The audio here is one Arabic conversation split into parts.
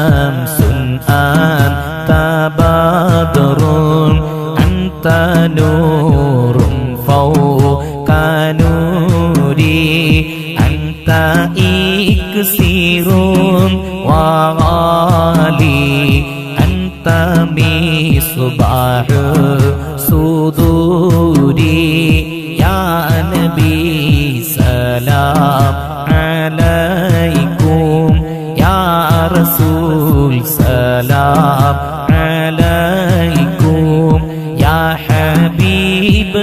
شمس أنت بدر أنت نور فوق نوري أنت إكسير وغالي أنت مصباح صدوري يا نبي سلام عليكم يا رسول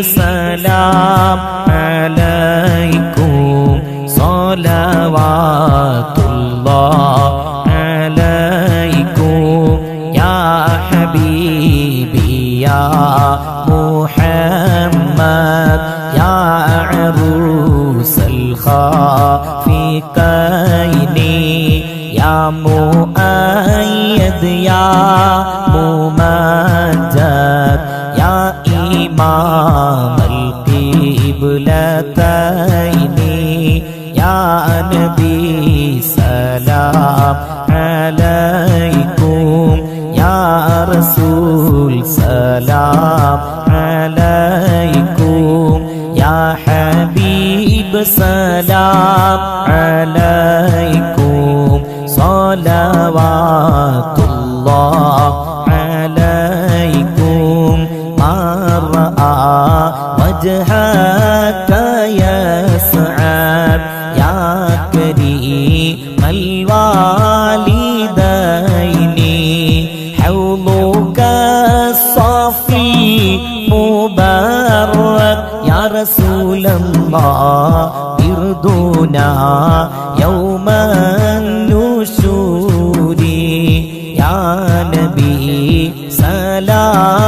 سلام. عليكم صلوات الله. عليكم يا حبيبي يا محمد. يا عروس الخافقين. يا مؤيد يا ممجد يا نبي سلام عليكم. يا رسول سلام عليكم. يا حبيب سلام عليكم. صلوات الله عليكم. ما رأى وجهك يا رسول الله يردونا يوم النشور يا نبي سلام